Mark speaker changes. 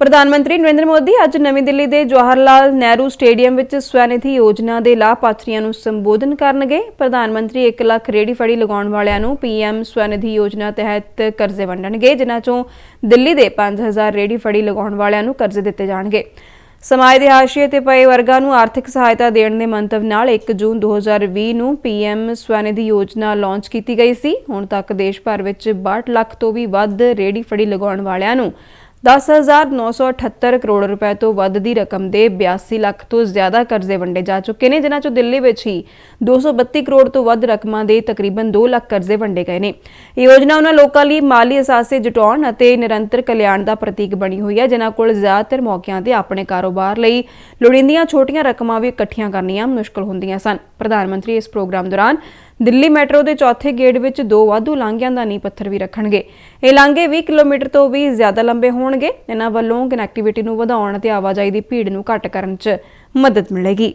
Speaker 1: ਪ੍ਰਧਾਨ ਮੰਤਰੀ ਨਰਿੰਦਰ ਮੋਦੀ ਅੱਜ ਨਵੀਂ ਦਿੱਲੀ ਦੇ ਜਵਾਹਰ ਲਾਲ ਨਹਿਰੂ ਸਟੇਡੀਅਮ ਵਿੱਚ ਸਵੈਨਿਧੀ ਯੋਜਨਾ ਦੇ ਲਾਭਪਾਤਰੀਆਂ ਨੂੰ ਸੰਬੋਧਨ ਕਰਨਗੇ। ਪ੍ਰਧਾਨ ਮੰਤਰੀ 1 ਲੱਖ ਰੇਹੜੀ ਫੜੀ ਲਗਾਉਣ ਵਾਲਿਆਂ ਨੂੰ ਪੀਐਮ ਸਵੈਨਿਧੀ ਯੋਜਨਾ ਤਹਿਤ ਕਰਜ਼ੇ ਵੰਡਣਗੇ, ਜਿਨ੍ਹਾਂ ਚੋਂ ਦਿੱਲੀ ਦੇ 5000 ਰੇਹੜੀ ਫੜੀ ਲਗਾਉਣ ਵਾਲਿਆਂ ਨੂੰ ਕਰਜ਼ੇ ਦਿੱਤੇ ਜਾਣਗੇ। ਸਮਾਜ ਦੇ ਹਾਸ਼ੀਏ ਤੇ ਪਏ ਵਰਗਾਂ ਨੂੰ ਆਰਥਿਕ ਸਹਾਇਤਾ ਦੇਣ ਦੇ ਮੰਤਵ ਨਾਲ 1 ਜੂਨ 2020 ਨੂੰ ਪੀਐਮ ਸਵੈਨਿਧੀ ਯੋਜਨਾ ਲਾਂਚ ਕੀਤੀ ਗਈ ਸੀ। ਹੁਣ ਤੱਕ ਦੇਸ਼ ਭਰ ਵਿੱਚ 62 ਲੱਖ ਤੋਂ ਵੀ ਵੱਧ ਰੇਹੜੀ ਫੜੀ ਲਗਾਉਣ ਵਾਲਿਆਂ ਨੂੰ 10978 ਕਰੋੜ ਰੁਪਏ ਤੋਂ ਵੱਧ ਦੀ ਰਕਮ ਦੇ 82 ਲੱਖ ਤੋਂ ਜ਼ਿਆਦਾ ਕਰਜ਼ੇ ਵੰਡੇ ਜਾ ਚੁੱਕੇ ਨੇ, ਜਿਨ੍ਹਾਂ ਚੋਂ ਦਿੱਲੀ ਵਿੱਚ ਹੀ 232 ਕਰੋੜ ਤੋਂ ਵੱਧ ਰਕਮਾਂ ਦੇ ਤਕਰੀਬਨ 2 ਲੱਖ ਕਰਜ਼ੇ ਵੰਡੇ ਗਏ ਨੇ। ਇਹ ਯੋਜਨਾ ਉਹਨਾਂ ਲੋਕਾਂ ਲਈ ਮਾਲੀ ਅਸਾਸੇ ਜੁਟਾਉਣ ਅਤੇ ਨਿਰੰਤਰ ਕਲਿਆਣ ਦਾ ਪ੍ਰਤੀਕ ਬਣੀ ਹੋਈ ਹੈ, ਜਿਨ੍ਹਾਂ ਕੋਲ ਜ਼ਿਆਦਾਤਰ ਮੌਕਿਆਂ ਤੇ ਆਪਣੇ ਕਾਰੋਬਾਰ ਲਈ ਲੋੜੀਂਦੀਆਂ ਛੋਟੀਆਂ ਰਕਮਾਂ ਵੀ ਇਕੱਠੀਆਂ ਕਰਨੀਆਂ ਮੁਸ਼ਕਲ ਹੁੰਦੀਆਂ ਸਨ। ਪ੍ਰਧਾਨ ਮੰਤਰੀ ਇਸ ਪ੍ਰੋਗਰਾਮ ਦੌਰਾਨ ਦਿੱਲੀ ਮੈਟਰੋ ਦੇ ਚੌਥੇ ਗੇੜ ਵਿੱਚ ਦੋ ਵਾਧੂ ਲਾਂਘਿਆਂ ਦਾ ਨੀਂਹ ਪੱਥਰ ਵੀ ਰੱਖਣਗੇ। ਇਹ ਲਾਂਘੇ 20 ਕਿਲੋਮੀਟਰ ਤੋਂ ਵੀ ਜ਼ਿਆਦਾ ਲੰਬੇ ਹੋਣਗੇ। ਇਹਨਾਂ ਵੱਲੋਂ ਕਨੈਕਟੀਵਿਟੀ ਨੂੰ ਵਧਾਉਣ ਅਤੇ ਆਵਾਜਾਈ ਦੀ ਭੀੜ ਨੂੰ ਘੱਟ ਕਰਨ 'ਚ ਮਦਦ ਮਿਲੇਗੀ।